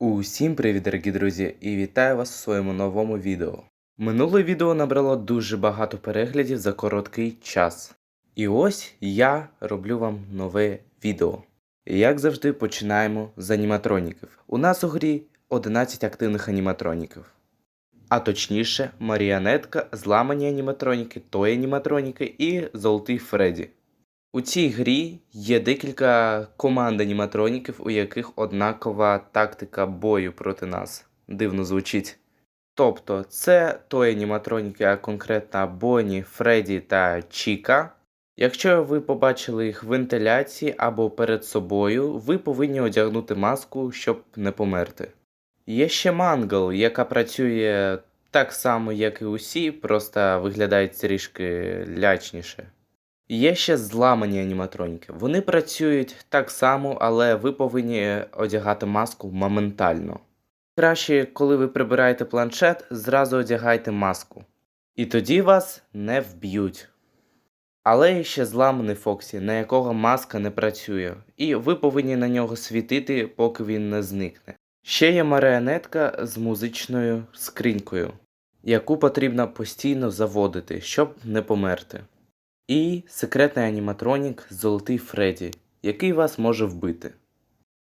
Усім привіт, дорогі друзі, і вітаю вас у своєму новому відео. Минуле відео набрало дуже багато переглядів за короткий час. І ось я роблю вам нове відео. Як завжди, починаємо з аніматроніків. У нас у грі 11 активних аніматроніків. А точніше, маріонетка, зламані аніматроніки, той аніматроніки і золотий Фредді. У цій грі є декілька команд аніматроніків, у яких однакова тактика бою проти нас. Дивно звучить. Тобто, це той аніматроніки, а конкретно Бонні, Фредді та Чіка. Якщо ви побачили їх вентиляції або перед собою, ви повинні одягнути маску, щоб не померти. Є ще Мангл, яка працює так само, як і усі, просто виглядає трішки лячніше. Є ще зламані аніматроніки. Вони працюють так само, але ви повинні одягати маску моментально. Краще, коли ви прибираєте планшет, зразу одягайте маску. І тоді вас не вб'ють. Але є ще зламаний Фоксі, на якого маска не працює, і ви повинні на нього світити, поки він не зникне. Ще є маріонетка з музичною скринькою, яку потрібно постійно заводити, щоб не померти. І секретний аніматронік Золотий Фредді, який вас може вбити.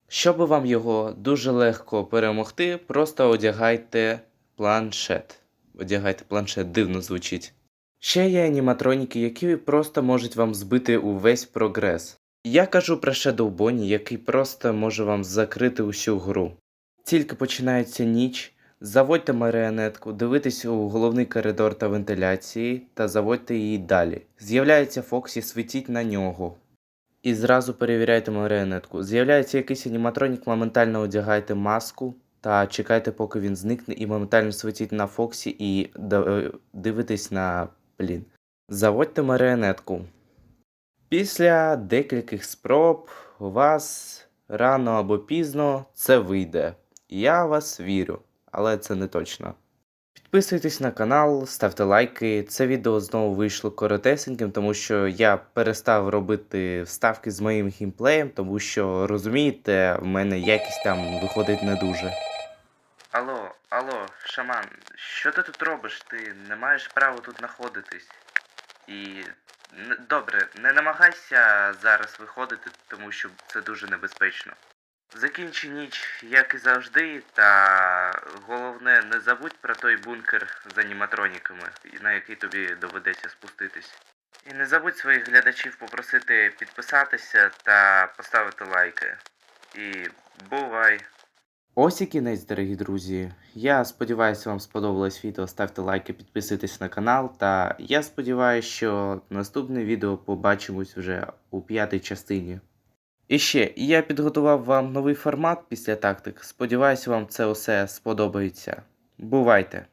Щоб вам його дуже легко перемогти, просто одягайте планшет. Одягайте планшет, дивно звучить. Ще є аніматроніки, які просто можуть вам збити увесь прогрес. Я кажу про Shadow Bonnie, який просто може вам закрити усю гру. Тільки починається ніч, заводьте маріонетку, дивитесь у головний коридор та вентиляції та заводьте її далі. З'являється Фоксі, світіть на нього. І зразу перевіряйте маріонетку. З'являється якийсь аніматронік, моментально одягайте маску та чекайте, поки він зникне, і моментально світіть на Фоксі і да- дивитесь на. Блін. Заводьте маріонетку. Після декількох спроб у вас рано або пізно це вийде. Я вас вірю, але це не точно. Підписуйтесь на канал, ставте лайки. Це відео знову вийшло коротесеньким, тому що я перестав робити вставки з моїм геймплеєм, тому що розумієте, в мене якість там виходить не дуже. Алло, алло, шаман, що ти тут робиш? Ти не маєш права тут знаходитись. І добре, не намагайся зараз виходити, тому що це дуже небезпечно. Закінчи ніч, як і завжди, та головне, не забудь про той бункер з аніматроніками, на який тобі доведеться спуститись. І не забудь своїх глядачів попросити підписатися та поставити лайки. І бувай! Ось і кінець, дорогі друзі. Я сподіваюся, вам сподобалось відео. Ставте лайки, підписуйтесь на канал. Та я сподіваюся, що наступне відео побачимось вже у п'ятій частині. І ще, я підготував вам новий формат після тактик. Сподіваюсь, вам це усе сподобається. Бувайте!